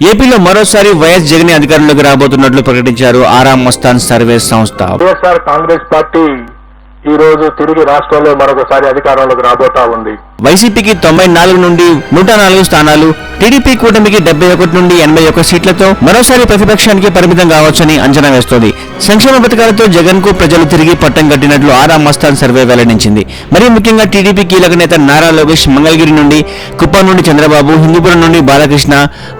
ఏపీలో మరోసారి వైఎస్ జగన్ అధికారంలోకి రాబోతున్నట్లు ప్రకటించారు ఆరాం మస్తాన్ సర్వే సంస్థ. వైఎస్ఆర్ కాంగ్రెస్ పార్టీ ఈ రోజు తిరిగి రాష్ట్రంలో మరొకసారి అధికారంలోకి రాబోతా ఉంది. వైసీపీకి తొంభై నాలుగు నుండి నూట నాలుగు స్థానాలు టీడీపీ కూటమికి డెబ్బై ఒకటి నుండి ఎనభై ఒక్క సీట్లతో మరోసారి ప్రతిపక్షానికి పరిమితం కావచ్చని అంచనా వేస్తోంది. సంక్షేమ పథకాలతో జగన్కు ప్రజలు తిరిగి పట్టం కట్టినట్లు ఆరా మస్తాన్ సర్వే వెల్లడించింది. మరీ ముఖ్యంగా టీడీపీ కీలక నేత నారా లోకేష్ మంగళగిరి నుండి కుప్పం నుండి చంద్రబాబు హిందూపురం నుండి బాలకృష్ణ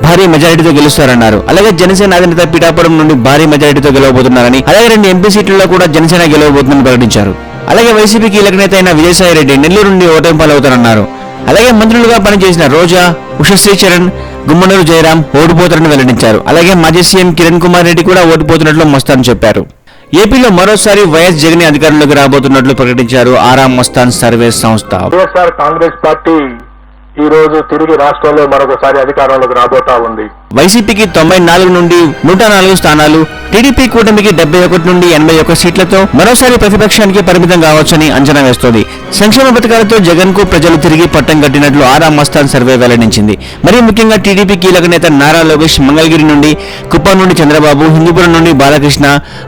భారీ మెజారిటీతో గెలుస్తారన్నారు. అలాగే జనసేన అధినేత పిఠాపురం నుండి భారీ మెజారిటీతో గెలవబోతున్నారని అలాగే రెండు ఎంపీ సీట్లలో కూడా జనసేన గెలవబోతుందని ప్రకటించారు. అలాగే వైసీపీ కీలక నేత అయిన విజయసాయి రెడ్డి నెల్లూరు నుండి ఓటమి పాలవుతారన్నారు. అలాగే మంత్రులుగా పనిచేసిన రోజా ఉషశ్రీ చరణ్ గుమ్మనూరు జయరాం ఓడిపోతారని వెల్లడించారు. అలాగే మాజీ సీఎం కిరణ్ కుమార్ రెడ్డి కూడా ఓడిపోతున్నట్లు మస్తాన్ చెప్పారు. ఏపీలో మరోసారి వైఎస్ జగన్ అధికారంలోకి రాబోతున్నట్లు ప్రకటించారు ఆరాం మస్తాన్ సర్వే సంస్థ. కాంగ్రెస్ పార్టీ ఈ రోజు తిరిగి రాష్ట్రంలో మరొకసారి అధికారంలోకి రాబోతా ఉంది. వైసీపీకి తొంభై నాలుగు నుండి నూట నాలుగు స్థానాలు టీడీపీ కూటమికి డెబ్బై ఒకటి నుండి ఎనభై ఒక్క సీట్లతో మరోసారి ప్రతిపక్షానికి పరిమితం కావచ్చని అంచనా వేస్తోంది. సంక్షేమ పథకాలతో జగన్కు ప్రజలు తిరిగి పట్టం కట్టినట్లు ఆరా మస్తాన్ సర్వే వెల్లడించింది. మరీ ముఖ్యంగా టీడీపీ కీలక నేత నారా లోకేష్ మంగళగిరి నుండి కుప్పం నుండి చంద్రబాబు హిందూపురం నుండి బాలకృష్ణ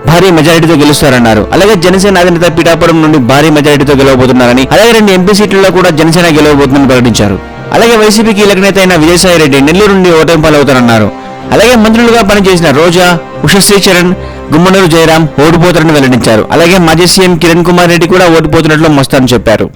భారీ మెజారిటీతో గెలుస్తారన్నారు. అలాగే జనసేన అధినేత పిఠాపురం నుండి భారీ మెజారిటీతో గెలవబోతున్నారని అలాగే రెండు ఎంపీ సీట్లలో కూడా జనసేన గెలవబోతుందని ప్రకటించారు. అలాగే వైసీపీ కీలక నేత అయిన విజయసాయి రెడ్డి నెల్లూరు నుండి ఓటమి పాలవుతారన్నారు. అలాగే మంత్రులుగా పనిచేసిన రోజా ఉషశ్రీ చరణ్ గుమ్మనూరు జయరాం ఓడిపోతారని వెల్లడించారు. అలాగే మాజీ సీఎం కిరణ్ కుమార్ రెడ్డి కూడా ఓడిపోతున్నట్లు మస్తాన్ చెప్పారు.